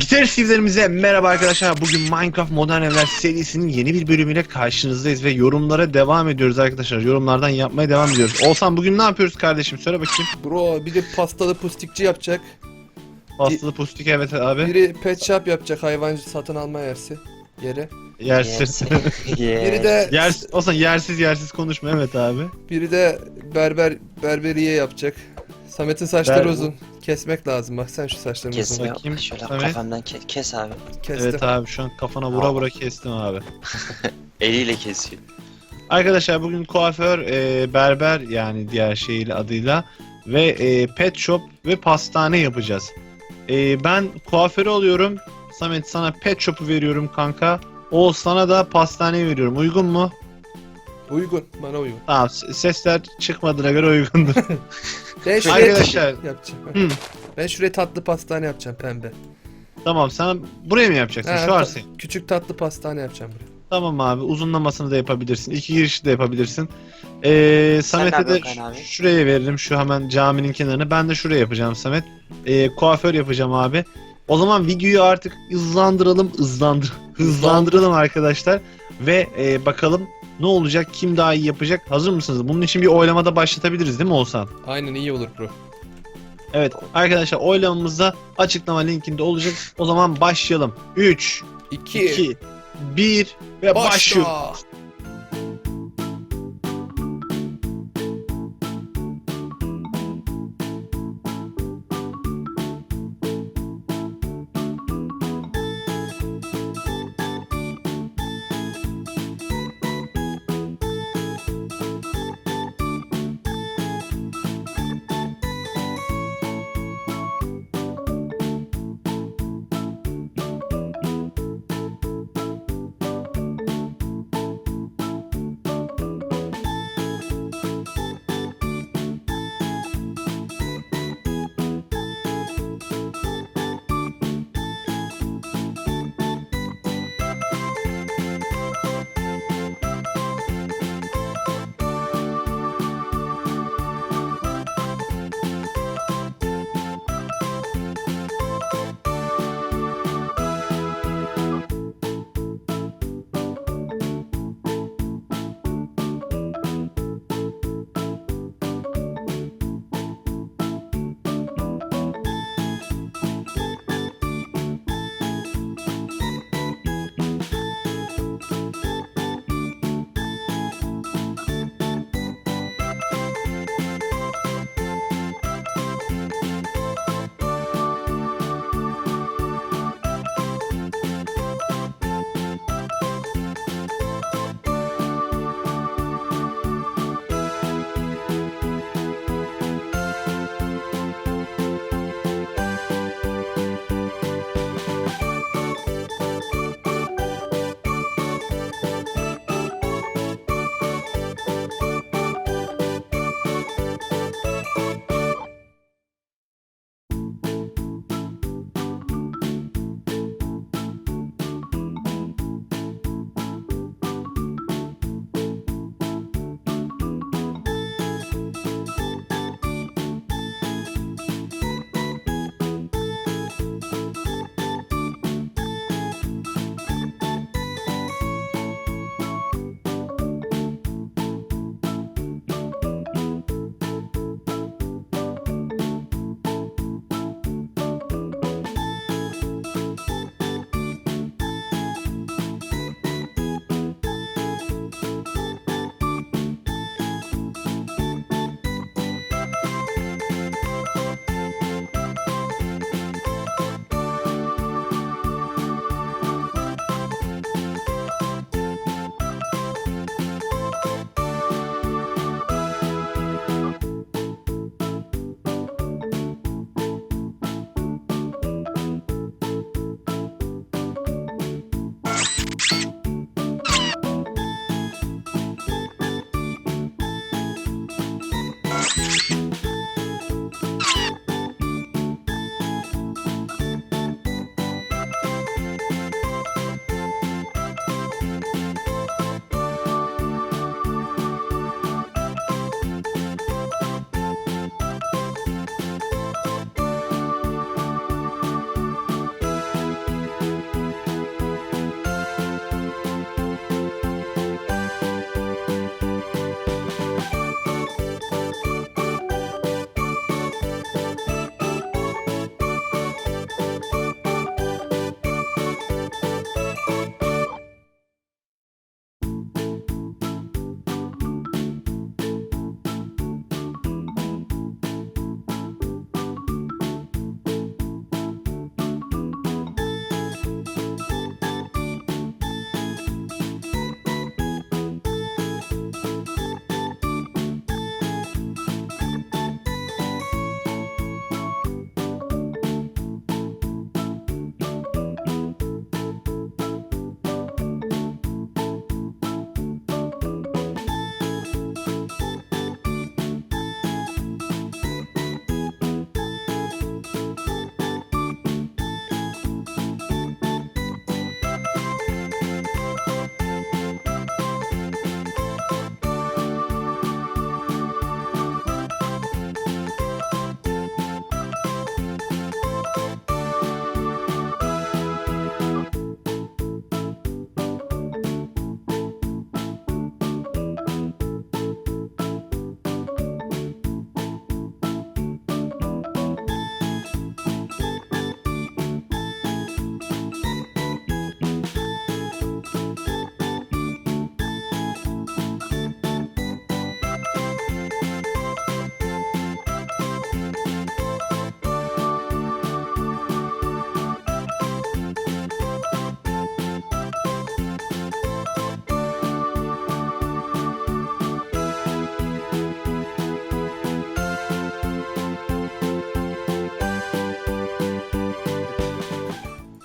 Gitarist izlerimize merhaba arkadaşlar. Bugün Minecraft Modern Evler serisinin yeni bir bölümüyle karşınızdayız ve yorumlara devam ediyoruz arkadaşlar. Yorumlardan yapmaya devam ediyoruz. Olsan bugün ne yapıyoruz kardeşim? Söyle bakayım. Bro biri pastalı pustikçi yapacak. Paslı pustik evet abi. Biri pet shop yapacak hayvan satın alma yersi. Yeri. Yersiz. Biri de Yersiz. Olsan yersiz yersiz konuşma evet abi. biri de berber berberiye yapacak. Samet'in saçları Ber- uzun. Kesmek lazım. Bak sen şu saçlarını uzun. Kesmiyor. Bakayım, Şöyle Samet. kafamdan ke- kes abi. Kestim. Evet abi şu an kafana vura vura kestim abi. Eliyle kesiyor. Arkadaşlar bugün kuaför, e, berber yani diğer şeyiyle adıyla ve e, pet shop ve pastane yapacağız. E, ben kuaförü alıyorum. Samet sana pet shop'u veriyorum kanka. Oğuz sana da pastaneyi veriyorum. Uygun mu? Uygun. Bana uygun. Tamam s- sesler çıkmadığına göre uygundur. Ben şuraya Arkadaşlar yapacağım. Hı. Ben şuraya tatlı pastane yapacağım pembe. tamam sana buraya mı yapacaksın? Ha, Şu ta- arsayı. Küçük tatlı pastane yapacağım buraya. Tamam abi uzunlamasını da yapabilirsin. İki girişi de yapabilirsin. Ee, Samet'e de yapıyorsun abi? şuraya veririm şu hemen caminin kenarına. Ben de şuraya yapacağım Samet. Ee, kuaför yapacağım abi. O zaman videoyu artık hızlandıralım, hızlandır, hızlandıralım arkadaşlar ve e, bakalım ne olacak, kim daha iyi yapacak. Hazır mısınız? Bunun için bir oylamada başlatabiliriz değil mi Oğuzhan? Aynen iyi olur bro. Evet arkadaşlar oylamamızda açıklama linkinde olacak. O zaman başlayalım. 3, 2 2, 1 ve başlıyor.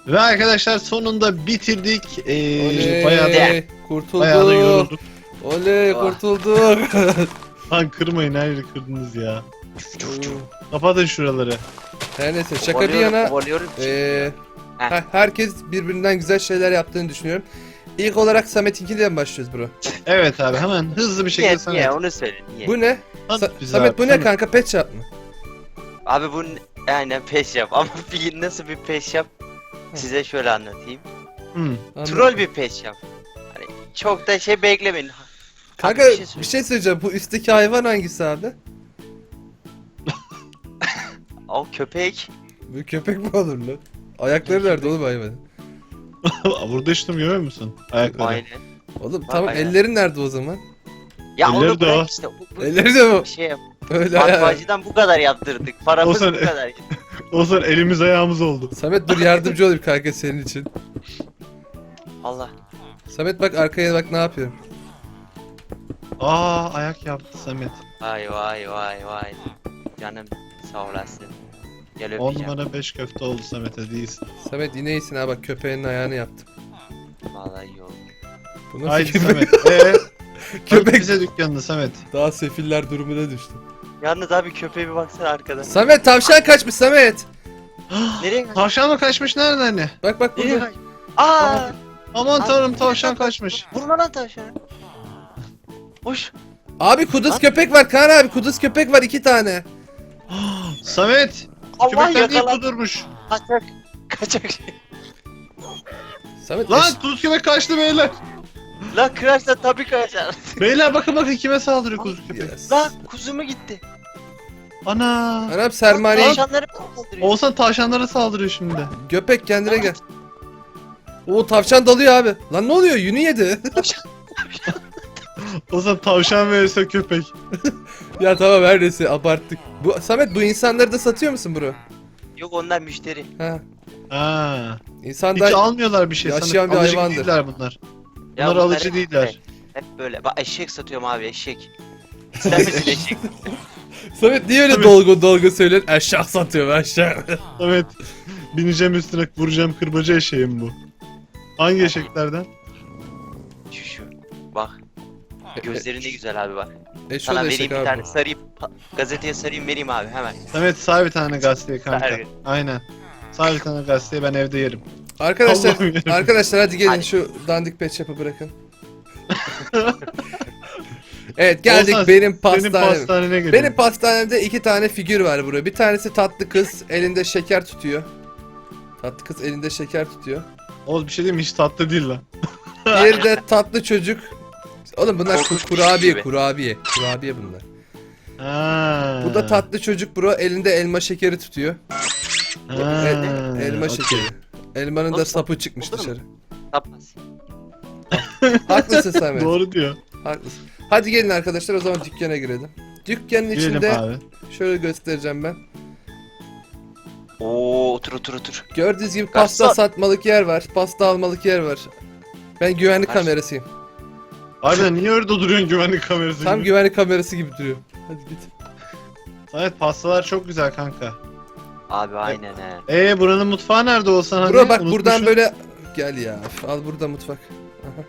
Ve arkadaşlar sonunda bitirdik. Ee, Oley. bayağı da, Kurtulduk. bayağı da yorulduk. Oley Ah. kurtulduk. Lan kırmayın her yeri kırdınız ya. Kapatın şuraları. Her neyse şaka bir yana Heh. her- herkes birbirinden güzel şeyler yaptığını düşünüyorum. İlk olarak Samet'inkiyle mi başlıyoruz bro? Evet abi hemen hızlı bir şekilde Niye, sana. niye onu söyle niye? Bu ne? Sa- Samet abi, bu ne Samet. kanka pet shop mı? Abi bu ne- aynen peş yap ama bir, nasıl bir peş yap size şöyle anlatayım. Hı. Anladım. Troll bir peş yap. Hani çok da şey beklemeyin. Kanka Abi bir bir şey, şey söyleyeceğim. Bu üstteki hayvan hangisi abi? O köpek. Bu köpek mi olur lan? Ayakları nerede oğlum hayvanın? Burada işte görüyor musun? Ayakları. Aynen. Oğlum Bak, tamam ayağı. elleri nerede o zaman? Ya Elleri onu de o. bırak işte. Bu, bu, Elleri de mi? şey yap. Öyle. Matbaacıdan bu kadar yaptırdık. Paramız O bu kadar. O zaman elimiz ayağımız oldu. Samet dur yardımcı olayım kanka senin için. Allah. Samet bak arkaya bak ne yapıyorum. Aa ayak yaptı Samet. Vay vay vay vay. Canım sağ olasın. Gel 10 öpeceğim. numara 5 köfte oldu Samet'e değilsin. Samet yine iyisin ha bak köpeğinin ayağını yaptım. Vallahi oldu. Bu nasıl Haydi köpek? Samet. Eee? Köpek. Köpek. bize dükkanını Samet. Daha sefiller durumuna düştü. Yalnız abi köpeğe bir baksana arkadan. Samet tavşan kaçmış Samet. Nereye kaç? Tavşan mı kaçmış nerede anne? Bak bak Nereye burada. kaç? Aa! Aman Abi, tanrım tavşan kaçmış. Vurma lan tavşanı. Hoş. Abi kuduz Lan. köpek var Kaan abi kuduz köpek var iki tane. Samet Allah köpekler niye yakala. kudurmuş? Kaçak. Kaçak şey. Samet Lan eş- kuduz köpek kaçtı beyler. Lan kırarsa tabii kaçar. Beyler bakın bakın kime saldırıyor kuduz köpek. Yes. Lan kuzumu gitti. Ana. Anam sermaye Tavşanları kaldırıyor. Oğuzhan tavşanlara saldırıyor şimdi. köpek kendine gel. Oo tavşan dalıyor abi. Lan ne oluyor? Yünü yedi. Oğuzhan tavşan verirse köpek. ya tamam her neyse abarttık. Bu Samet bu insanları da satıyor musun bro? Yok onlar müşteri. Ha. Ha. Hiç İnsanlar almıyorlar bir şey. Yaşayan bir Alıcı hayvandır. değiller bunlar. Bunlar bunlar alıcı hep değiller. böyle. Hep böyle. Bak eşek satıyorum abi eşek. İster misin eşek? Samet niye öyle Tabii. dolgu dolgu söylüyorsun? Eşya satıyorum eşya. Evet. Bineceğim üstüne vuracağım kırbacı eşeğim bu. Hangi eşeklerden? Şu şu. Bak. Gözlerin ne güzel abi bak. Eşo Sana da vereyim eşek bir abi. tane sarayım. pa- Gazeteye sarayım vereyim abi hemen. Samet sağ bir tane gazeteye kanka. Ver. Aynen. Sağ bir tane gazeteye ben evde yerim. Arkadaşlar Allah'ım yarabbim. arkadaşlar hadi gelin Hadi. şu dandik pet shop'ı bırakın. evet geldik Oğuzhan, benim Senin pastanem. pastanene geliyorum. Benim pastanemde iki tane figür var burada. Bir tanesi tatlı kız elinde şeker tutuyor. Tatlı kız elinde şeker tutuyor. Oğuz bir şey diyeyim mi? Hiç tatlı değil lan. Diğeri de tatlı çocuk. Oğlum bunlar Korkunç ku- bir kurabiye, gibi. kurabiye, kurabiye bunlar. Ha. Bu da tatlı çocuk bro elinde elma şekeri tutuyor. Ha, El- elma okey. şekeri. Elmanın da Oğlum, sapı çıkmış olur mu? dışarı. Tapmaz. Haklısın Samet. Doğru diyor. Haklısın. Hadi gelin arkadaşlar o zaman dükkana girelim. Dükkanın Girelim içinde abi. şöyle göstereceğim ben. Oo otur otur otur. Gördüğünüz gibi pasta Garson. satmalık yer var. Pasta almalık yer var. Ben güvenlik Garson. kamerasıyım. Harbiden niye orada duruyorsun güvenlik kamerası Tam gibi? güvenlik kamerası gibi duruyor. Hadi git. Samet pastalar çok güzel kanka. Abi aynen he. Ee buranın mutfağı nerede olsan hani? Bro bak buradan Unutmuşum. böyle gel ya. Al burada mutfak. Aha.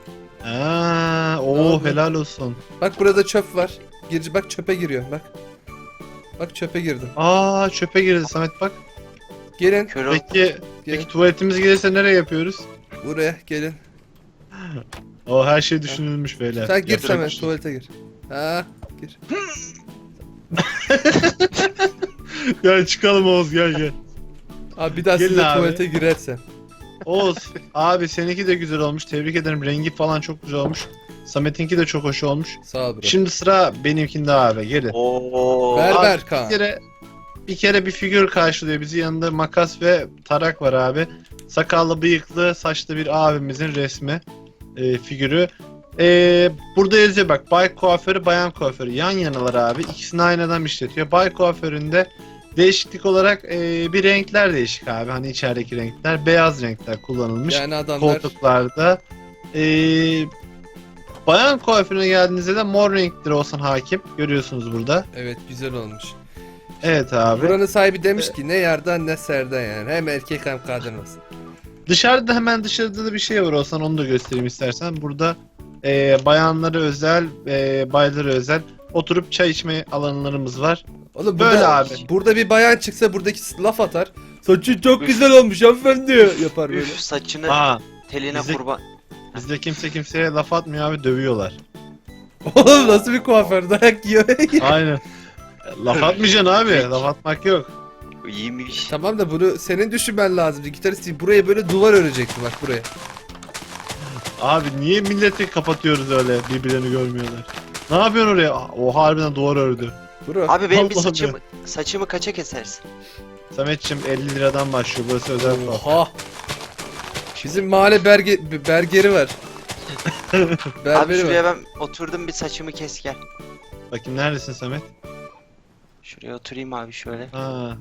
Ha, Ne oo helal olsun. Bak burada çöp var. Girici bak çöpe giriyor bak. Bak çöpe girdim. Aa çöpe girdi Samet bak. Gelin, Kör ol. Peki, gelin. peki tuvaletimiz gelirse nereye yapıyoruz? Buraya gelin. O her şey düşünülmüş beyler. Sen gir Yapacak Samet şey. tuvalete gir. Ha gir. Gel çıkalım Oğuz gel gel. Abi bir daha Gelin size abi. tuvalete girersen. Oğuz abi seninki de güzel olmuş. Tebrik ederim. Rengi falan çok güzel olmuş. Samet'inki de çok hoş olmuş. Sağ ol bro. Şimdi sıra benimkinde abi. Gelin. Oo. Berber Abi, Kaan. Bir kere bir kere bir figür karşılıyor bizi. Yanında makas ve tarak var abi. Sakallı, bıyıklı, saçlı bir abimizin resmi, e, figürü. E, burada yazıyor bak. Bay kuaförü, bayan kuaförü. Yan yanalar abi. İkisini aynı adam işletiyor. Bay kuaföründe değişiklik olarak e, bir renkler değişik abi. Hani içerideki renkler. Beyaz renkler kullanılmış. Yani adamlar koltuklarda. E, bayan kuaförüne geldiğinizde de mor renkleri olsan hakim. Görüyorsunuz burada. evet güzel olmuş. Evet abi. Buranın sahibi demiş ki ne yardan ne serden yani. Hem erkek hem kadın olsun. Dışarıda hemen dışarıda da bir şey var olsan onu da göstereyim istersen. Burada e, bayanlara özel, e, baylara özel oturup çay içme alanlarımız var. Oğlum Böyle burada, abi. Burada bir bayan çıksa buradaki laf atar. Saçın çok güzel olmuş hanımefendi yapar böyle. Üf saçını Aa, teline bizi- kurban. bizde kimse kimseye laf atmıyor abi dövüyorlar. Oğlum nasıl bir kuaför dayak yiyor. Aynen. laf atmayacaksın abi. Laf atmak yok. İyiymiş. tamam da bunu senin düşünmen lazımdı. Gitarist değil, buraya böyle duvar örecekti bak buraya. Abi niye milleti kapatıyoruz öyle birbirlerini görmüyorlar? Ne yapıyorsun oraya? O harbiden duvar ördü. Bura. Abi benim bir Allah'ım saçımı saçımı kaça kesersin? Sametçim 50 liradan başlıyor. Burası özel kuaför. Oha. Bizim mahalle berge, bergeri var. Abi Berberi şuraya var. ben oturdum bir saçımı kes gel. Bakayım neredesin Samet? Şuraya oturayım abi şöyle. Ha.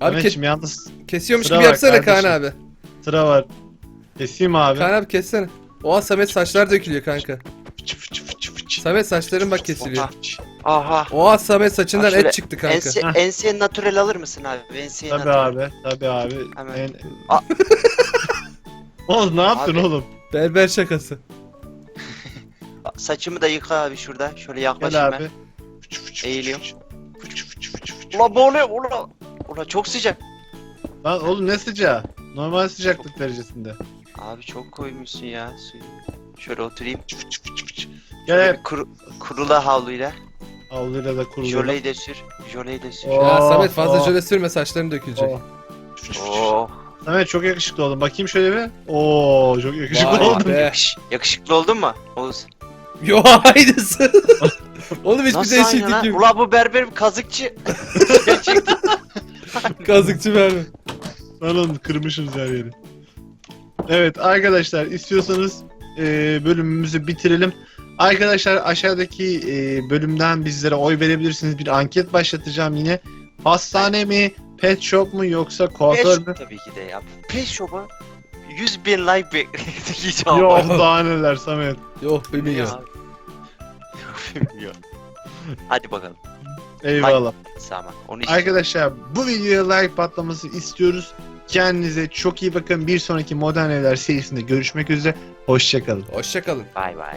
Abi ke- Sametçim yalnız kesiyormuş Sıra gibi var yapsana Kaan kardeşim. abi. sıra var. Keseyim abi. Kaan abi kessene. Oha Samet saçlar dökülüyor kanka. Samet saçların bak kesiliyor. Oha. Aha. Oha Samet saçından şöyle et çıktı kanka. Ense, Heh. ense natural alır mısın abi? Ense Tabii natural. abi. Tabii abi. Hemen. En... A- Oğlum ne yaptın Abi. oğlum? Berber şakası. Saçımı da yıka abi şurada. Şöyle Gel yaklaşayım abi. ben. Fıç fıç Eğiliyorum. Ulan bu ne? Ulan. Ulan çok sıcak. Lan oğlum ne sıcağı? Normal sıcaklık derecesinde. Abi çok koymuşsun ya suyu. Şöyle oturayım. Fıç. Şöyle Gel bir kuru, kurula havluyla. Avluyla da kurulu. Jöleyi de sür. Jöleyi de sür. Oo. Ya Oh, Samet fazla oh. jöle sürme saçların dökülecek. Oh. Oo. Samet çok yakışıklı oldun. Bakayım şöyle bir. Oo çok yakışıklı Vay oldun. be. Yakış- yakışıklı oldun mu? Oğuz. Yo aynısı. Oğlum hiçbir Nasıl aynı değişiklik lan? yok. Ulan bu berber kazıkçı. Gerçekten. Kazıkçı verme. Lan oğlum kırmışız her yeri. Evet arkadaşlar istiyorsanız e, bölümümüzü bitirelim. Arkadaşlar aşağıdaki e, bölümden bizlere oy verebilirsiniz. Bir anket başlatacağım yine. Hastane mi, pet shop mu yoksa kuaför mü? Peş tabii ki de ya. Peş şoba 100 bin like bekledik. Yok daha neler Samet. Yok. Ya. Yok. Hadi bakalım. Eyvallah. Sama. Onu Arkadaşlar bu videoya like patlaması istiyoruz. Kendinize çok iyi bakın. Bir sonraki Modern Evler serisinde görüşmek üzere. Hoşçakalın. Hoşçakalın. Bay bay.